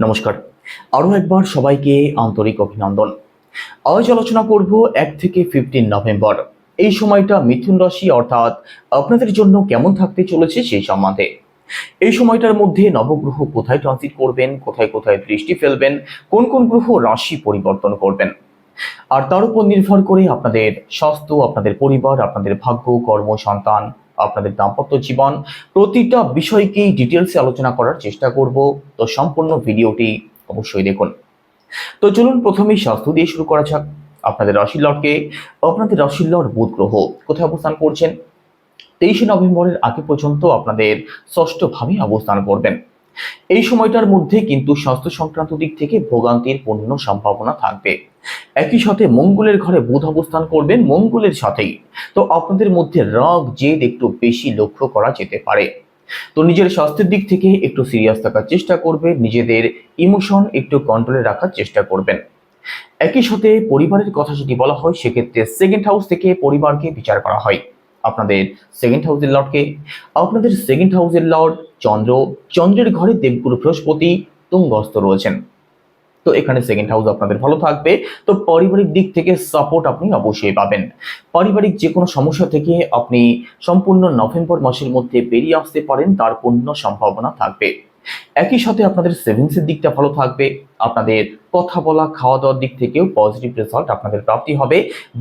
নমস্কার। আরও একবার সবাইকে আন্তরিক অভিনন্দন। আজ আলোচনা করব এক থেকে ফিফটিন নভেম্বর। এই সময়টা মিথুন রাশি অর্থাৎ আপনাদের জন্য কেমন থাকতে চলেছে সেই সম্বন্ধে। এই সময়টার মধ্যে নবগ্রহ কোথায় ট্রানজিট করবেন, কোথায় কোথায় দৃষ্টি ফেলবেন, কোন কোন গ্রহ রাশি পরিবর্তন করবেন। আর তার উপর নির্ভর করে আপনাদের স্বাস্থ্য, আপনাদের পরিবার, আপনাদের ভাগ্য, কর্ম, সন্তান আপনাদের দাম্পত্য জীবন, প্রতিটা বিষয়কেই ডিটেলসে আলোচনা করার চেষ্টা করব। তো সম্পূর্ণ ভিডিওটি অবশ্যই দেখুন। তো চলুন প্রথমেই স্বাস্থ্য দিয়ে শুরু করা যাক। আপনাদের রাশির আপনাদের রাশির বুধ গ্রহ কোথায় অবস্থান করছেন? তেইশে নভেম্বরের আগে পর্যন্ত আপনাদের ষষ্ঠভাবে অবস্থান করবেন। এই সময়টার মধ্যে কিন্তু স্বাস্থ্য সংক্রান্ত দিক থেকে ভোগান্তির পূর্ণ সম্ভাবনা থাকবে। একই সাথে মঙ্গলের ঘরে বুধ অবস্থান করবেন মঙ্গলের সাথেই। তো আপনাদের মধ্যে রাগ, জেদ একটু বেশি লক্ষ্য করা যেতে পারে। তো নিজের স্বাস্থ্যের দিক থেকে একটু সিরিয়াস থাকার চেষ্টা করবে নিজেদের ইমোশন একটু কন্ট্রোলে রাখার চেষ্টা করবেন। একই সাথে পরিবারের কথা যদি বলা হয়, সেক্ষেত্রে সেকেন্ড হাউস থেকে পরিবারকে বিচার করা হয়। আপনাদের সেকেন্ড হাউসের লর্ডকে আপনাদের সেকেন্ড হাউসের লর্ড চন্দ্র। চন্দ্রের ঘরে দেবগুরু বৃহস্পতি তুঙ্গস্ত রয়েছেন। তো এখানে সেকেন্ড হাউস আপনাদের ভালো থাকবে। তো পারিবারিক দিক থেকে সাপোর্ট আপনি অবশ্যই পাবেন। পারিবারিক যে কোনো সমস্যা থেকে আপনি সম্পূর্ণ নভেম্বর মাসের মধ্যে বেরিয়ে আসতে পারেন, তার পূর্ণ সম্ভাবনা থাকবে। একই সাথে আপনাদের সেভিংসের দিকটা ভালো থাকবে। আপনাদের কথা বলা খাওয়া দাওয়ার দিক থেকেও পজিটিভ রেজাল্ট আপনাদের প্রাপ্তি হবে।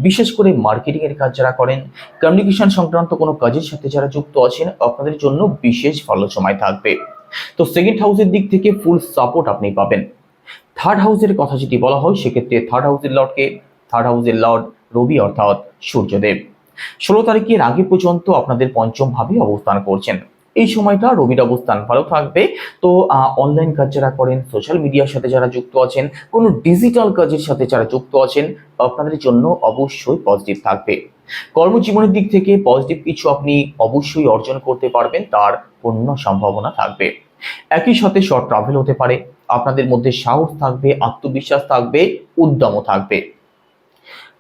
বিশেষ করে মার্কেটিং এর কাজ যারা করেন কমিউনিকেশন সংক্রান্ত কোনো কাজের সাথে যারা যুক্ত আছেন, আপনাদের জন্য বিশেষ ভালো সময় থাকবে। তো সেকেন্ড হাউসের দিক থেকে ফুল সাপোর্ট আপনি পাবেন। থার্ড হাউসের কথা যদি বলা হয়, সেক্ষেত্রে থার্ড হাউসের লর্ডকে থার্ড হাউসের লর্ড রবি অর্থাৎ সূর্যদেব। ষোলো তারিখের আগে পর্যন্ত আপনাদের পঞ্চম ভাবে অবস্থান করছেন। এই সময়টা রবির অবস্থান ভালো থাকবে। তো অনলাইন কাজ যারা করেন সোশ্যাল মিডিয়ার সাথে যারা যুক্ত আছেন, কোনো ডিজিটাল কাজের সাথে যারা যুক্ত আছেন, আপনাদের জন্য অবশ্যই পজিটিভ থাকবে। কর্মজীবনের দিক থেকে পজিটিভ কিছু আপনি অবশ্যই অর্জন করতে পারবেন, তার পূর্ণ সম্ভাবনা থাকবে। একই সাথে শর্ট ট্রাভেল হতে পারে, আপনাদের মধ্যে সাহস থাকবে, আত্মবিশ্বাস থাকবে, উদ্যমও থাকবে।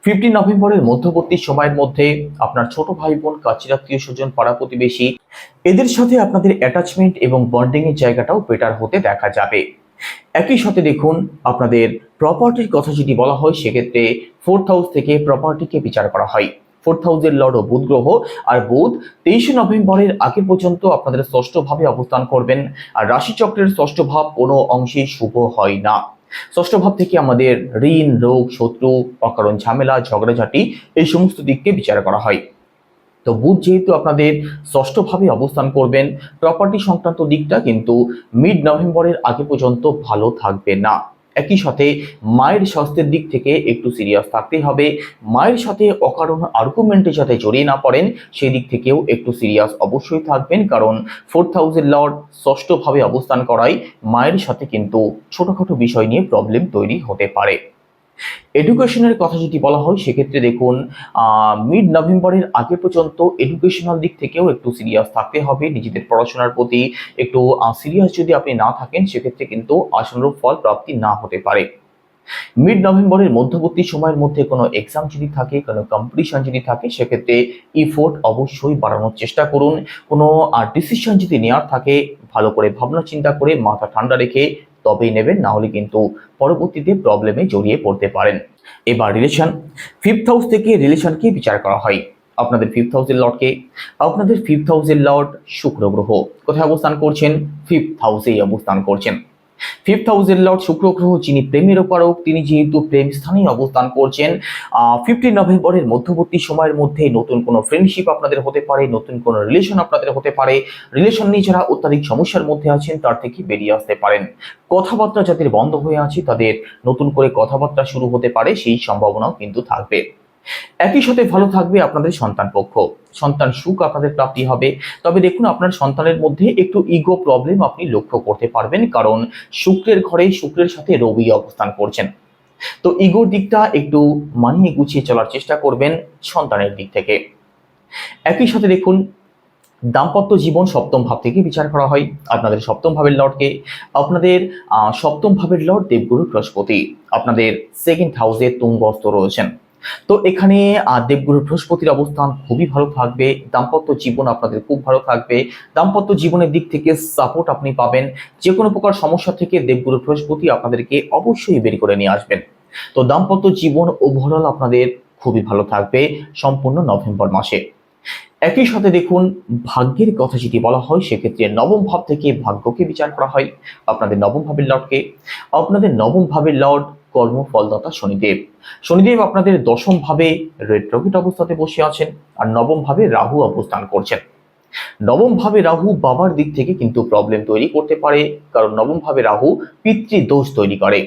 ফিফটিন নভেম্বরের মধ্যবর্তী সময়ের মধ্যে আপনার ছোট ভাই বোন, কাছের আত্মীয় স্বজন, পাড়া প্রতিবেশী, এদের সাথে আপনাদের অ্যাটাচমেন্ট এবং বন্ডিং এর জায়গাটাও বেটার হতে দেখা যাবে। একই সাথে দেখুন, আপনাদের প্রপার্টির কথা যদি বলা হয়, সেক্ষেত্রে ফোর্থ হাউস থেকে প্রপার্টিকে বিচার করা হয়। ফোর্থ হাউসের লর্ড ও বুধ গ্রহ আর বুধ তেইশে নভেম্বরের আগে পর্যন্ত আপনাদের ষষ্ঠ ভাবে অবস্থান করবেন। আর রাশিচক্রের ষষ্ঠ ভাব কোনো অংশে শুভ হয় না। ষষ্ঠ ভাব থেকে আমাদের ঋণ, রোগ, শত্রু, অকারণ, ঝামেলা, ঝগড়াঝাটি এই সমস্ত দিককে বিচার করা হয়। তো বুধ যেহেতু আপনাদের ষষ্ঠভাবে অবস্থান করবেন প্রপার্টি সংক্রান্ত দিকটা কিন্তু মিড নভেম্বরের আগে পর্যন্ত ভালো থাকবে না। একই সাথে মায়ের স্বাস্থ্যের দিক থেকে একটু সিরিয়াস থাকতে হবে। মায়ের সাথে অকারণ আর্গুমেন্টের সাথে জড়িয়ে না পড়েন সেই দিক থেকেও একটু সিরিয়াস অবশ্যই থাকবেন। কারণ ফোর্থ হাউসের লর্ড ষষ্ঠভাবে অবস্থান করায় মায়ের সাথে কিন্তু ছোটোখাটো বিষয় নিয়ে প্রবলেম তৈরি হতে পারে। এডুকেশনের কথা যদি বলা হয়, সেক্ষেত্রে দেখুন মিড নভেম্বরের আগে পর্যন্ত এডুকেশনাল দিক থেকেও একটু সিরিয়াস থাকতে হবে। নিজেদের পড়াশোনার প্রতি একটু সিরিয়াস যদি আপনি না থাকেন, সেক্ষেত্রে কিন্তু আশানুরূপ ফল প্রাপ্তি না হতে পারে। মিড নভেম্বরের মধ্যবর্তী সময়ের মধ্যে কোনো এক্সাম যদি থাকে, কোনো কম্পিটিশন যদি থাকে, সেক্ষেত্রে ইফোর্ট অবশ্যই বাড়ানোর চেষ্টা করুন। কোনো ডিসিশন যদি নেওয়ার থাকে, ভালো করে ভাবনা চিন্তা করে মাথা ঠান্ডা রেখে তবেই নেবেন না হলে কিন্তু পরবর্তীতে প্রবলেমে জড়িয়ে পড়তে পারেন। এবার রিলেশন ফিফথ হাউস থেকে রিলেশনকে বিচার করা হয়? আপনাদের ফিফথ হাউসের লর্ডকে আপনাদের ফিফথ হাউসের লর্ড শুক্র গ্রহ। কোথায় অবস্থান করছেন? ফিফথ হাউসেই অবস্থান করছেন। ফিফথ হাউসের লর্ড শুক্র গ্রহ যিনি প্রেমের ওপারক তিনি যেহেতু প্রেম স্থানেই অবস্থান করছেন ফিফটিন নভেম্বরের মধ্যবর্তী সময়ের মধ্যে নতুন কোনো ফ্রেন্ডশিপ আপনাদের হতে পারে, নতুন কোনো রিলেশন আপনাদের হতে পারে। রিলেশন নিয়ে যারা অত্যাধিক সমস্যার মধ্যে আছেন, তার থেকে বেরিয়ে আসতে পারেন। কথাবার্তা যাদের বন্ধ হয়ে আছে, তাদের নতুন করে কথাবার্তা শুরু হতে পারে, সেই সম্ভাবনাও কিন্তু থাকবে। একই সাথে ভালো থাকবে আপনাদের সন্তান পক্ষ। সন্তান সুখ আপনাদের প্রাপ্তি হবে। তবে দেখুন, আপনার সন্তানের মধ্যে একটু ইগো প্রবলেম আপনি লক্ষ্য করতে পারবেন, কারণ শুক্রের ঘরে শুক্রের সাথে রবি অবস্থান করছেন। তো ইগোর দিকটা একটু মানিয়ে গুছিয়ে চলার চেষ্টা করবেন সন্তানের দিক থেকে। একই সাথে দেখুন, দাম্পত্য জীবন সপ্তম ভাব থেকে বিচার করা হয়। আপনাদের সপ্তম ভাবের লর্ডকে আপনাদের সপ্তম ভাবের লর্ড দেবগুরু বৃহস্পতি। আপনাদের সেকেন্ড হাউসে তুঙ্গস্ত রয়েছেন। তো এখানে দেবগুরু বৃহস্পতির অবস্থান খুবই ভালো থাকবে, দাম্পত্য জীবন আপনাদের খুব ভালো থাকবে, দাম্পত্য জীবনের দিক থেকে সাপোর্ট আপনি পাবেন যে কোনো প্রকার সমস্যা থেকে দেবগুরু বৃহস্পতি আপনাদেরকে অবশ্যই বের করে নিয়ে আসবেন। তো দাম্পত্য জীবন ওভারঅল আপনাদের খুবই ভালো থাকবে, সম্পূর্ণ নভেম্বর মাসে। একই সাথে দেখুন, ভাগ্যের কথা যদি বলা হয়, সেক্ষেত্রে নবম ভাব থেকে ভাগ্যকে বিচার করা হয়, আপনাদের নবম ভাবের লর্ডকে। আপনাদের নবম ভাবের লর্ড কর্মফলদাতা শনিদেব। শনিদেব আপনাদের দশম ভাবে রেট্রোগেট অবস্থাতে বসে আছেন আর নবম ভাবে রাহু অবস্থান করছেন। নবম ভাবে রাহু বাবার দিক থেকে কিন্তু প্রবলেম তৈরি করতে পারে, কারণ নবম ভাবে রাহু পিতৃদোষ তৈরি করে।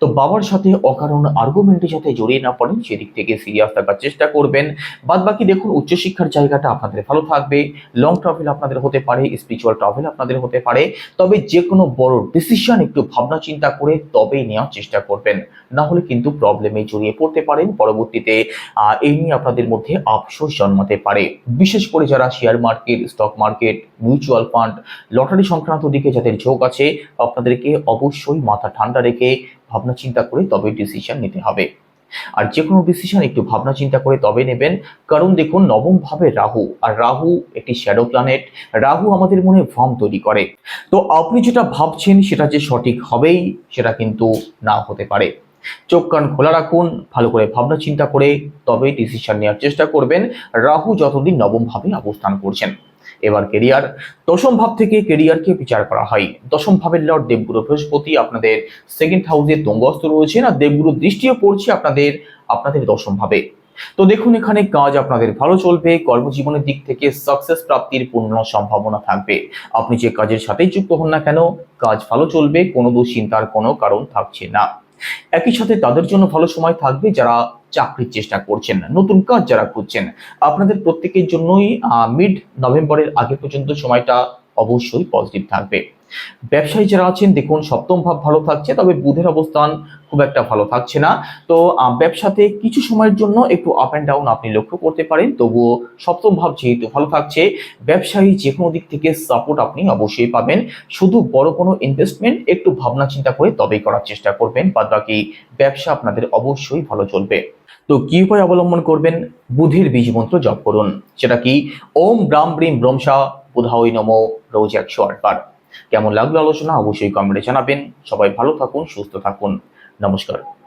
তো বাবার সাথে অকারণ আর্গুমেন্টের যাতে জড়িয়ে না পড়েন, সেদিক থেকে সিরিয়াস থাকার চেষ্টা করবেন। বাদ বাকি দেখুন, উচ্চশিক্ষার জায়গাটা আপনাদের ভালো থাকবে। লং ট্রাভেল আপনাদের হতে পারে স্পিরিচুয়াল ট্রাভেল আপনাদের হতে পারে। তবে যে কোনো বড় ডিসিশন একটু ভাবনা চিন্তা করে তবেই নেওয়ার চেষ্টা করবেন। না হলে কিন্তু প্রবলেমে জড়িয়ে পড়তে পারেন। পরবর্তীতে এই নিয়ে আপনাদের মধ্যে আফসোস জন্মাতে পারে। বিশেষ করে যারা share market stock market mutual fund lottery সংক্রান্ত দিকে যাদের ঝোঁক আছে, আপনাদেরকে অবশ্যই মাথা ঠান্ডা রেখে ভাবনা চিন্তা করে তবে ডিসিশন নিতে হবে। আর যে কোনো ডিসিশন একটু ভাবনা চিন্তা করে তবে নেবেন। কারণ দেখুন, নবম ভাবে রাহু, আর রাহু একটি শ্যাডো প্ল্যানেট রাহু আমাদের মনে ভ্রম তৈরি করে। তো আপনি যেটা ভাবছেন সেটা যে সঠিক হবেই, সেটা কিন্তু না হতে পারে। চোখ কান খোলা রাখুন, ভালো করে ভাবনা চিন্তা করে তবে ডিসিশন নেওয়ার চেষ্টা করবেন। রাহু যতদিন নবম ভাবে অবস্থান করছেন। এবার কেরিয়ার দশম ভাব থেকে কেরিয়ারকে বিচার করা হয়। দশম ভাবের লর্ড দেবগুরু বৃহস্পতি আপনাদের সেকেন্ড হাউসে তুঙ্গস্থ রয়েছে না দেবগুরু দৃষ্টিও পড়ছে আপনাদের আপনাদের দশম ভাবে। তো দেখুন এখানে কাজ আপনাদের ভালো চলবে, কর্মজীবনের দিক থেকে সাকসেস প্রাপ্তির পূর্ণ সম্ভাবনা থাকবে। আপনি যে কাজের সাথেই যুক্ত হন না কেন, কাজ ভালো চলবে, কোনো দুশ্চিন্তার কোনো কারণ থাকছে না। একই সাথে তাদের জন্য ভালো সময় থাকবে যারা চাকরির চেষ্টা করছেন নতুন কাজ যারা খুঁজছেন। আপনাদের প্রত্যেকের জন্যই মিড নভেম্বরের আগে পর্যন্ত সময়টা অবশ্যই পজিটিভ থাকবে। ব্যবসায়ী যারা আছেন, দেখুন, সপ্তম ভাব ভালো থাকছে, তবে বুধের অবস্থান খুব একটা ভালো থাকছে না। তো ব্যবসাতে কিছু সময়ের জন্য একটু আপ অ্যান্ড ডাউন আপনি লক্ষ্য করতে পারেন, তবুও সপ্তম ভাব যেহেতু ভালো থাকছে, ব্যবসায়ী যে কোনো দিক থেকে সাপোর্ট আপনি অবশ্যই পাবেন। শুধু বড় কোনো ইনভেস্টমেন্ট একটু ভাবনা চিন্তা করে তবেই করার চেষ্টা করবেন বাদ বাকি ব্যবসা আপনাদের অবশ্যই ভালো চলবে। তো, কি উপায় অবলম্বন করবেন? বুধের বীজ মন্ত্র জপ করুন। সেটা কি? ওম ব্রাম ব্রিম ব্রমসা বুধাই নমো, রোজ একশো আটবার। কেমন লাগল আলোচনা? অবশ্যই কমেন্টে জানাবেন। সবাই ভালো থাকুন সুস্থ থাকুন। নমস্কার।